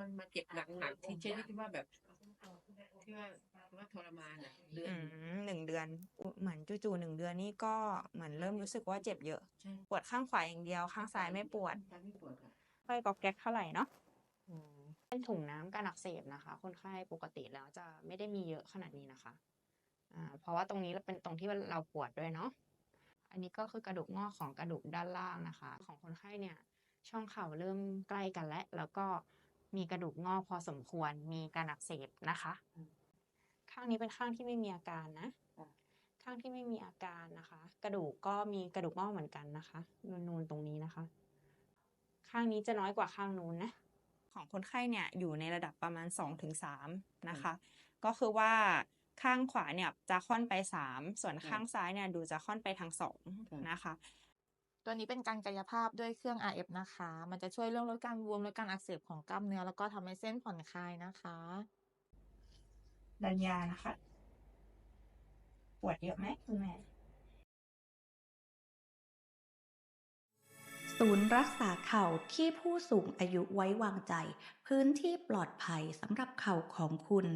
มันมาเจ็บหนักๆที่เช่นที่ว่าแบบที่ว่าว่าทรมานอะเดือนอืมหนึ่งเดือนอุ๊ยเหมือนจู่ๆหนึ่งเดือนนี่ก็เหมือนเริ่มรู้สึกว่าเจ็บเยอะใช่ปวดข้างขวาอย่างเดียว ข้างซ้ายไม่ปวดซ้ายไม่ปวดค่ะค่อยกอกแก๊กเท่าไหร่เนาะเป็นถุงน้ำการอักเสบนะคะ คนไข้ปกติแล้วจะไม่ได้มีเยอะขนาดนี้นะคะอ่าเพราะว่าตรงนี้เป็นตรงที่เราปวดด้วยเนาะอันนี้ก็คือกระดูกงอกของกระดูกด้านล่างนะคะ ของคนไข้เนี่ย ช่องเข่าเริ่มใกล้กันแล้วแล้วก็ มีกระดูกงอกพอสมควร มีการอักเสบนะคะ ข้างนี้เป็นข้างที่ไม่มีอาการนะ ข้างที่ไม่มีอาการนะคะ กระดูกก็มีกระดูกงอกเหมือนกันนะคะ นูนๆตรงนี้นะคะ ข้างนี้จะน้อยกว่าข้างนู้นนะ ของคนไข้เนี่ยอยู่ในระดับประมาณ 2-3ถึงนะคะ ก็คือว่าข้างขวาเนี่ยจะค่อนไป 3 ส่วนข้างซ้ายเนี่ยดูจะค่อนไปทาง2นะคะ ตัวนี้เป็นการกายภาพด้วยเครื่อง RF นะคะ มันจะช่วยเรื่องลดการบวมลดการอักเสบของกล้ามเนื้อ แล้วก็ทำให้เส้นผ่อนคลายนะคะดันยานะคะ ปวดเยอะไหมคุณแม่ศูนย์รักษาเข่าที่ผู้สูงอายุไว้วางใจ พื้นที่ปลอดภัยสำหรับเข่าของคุณ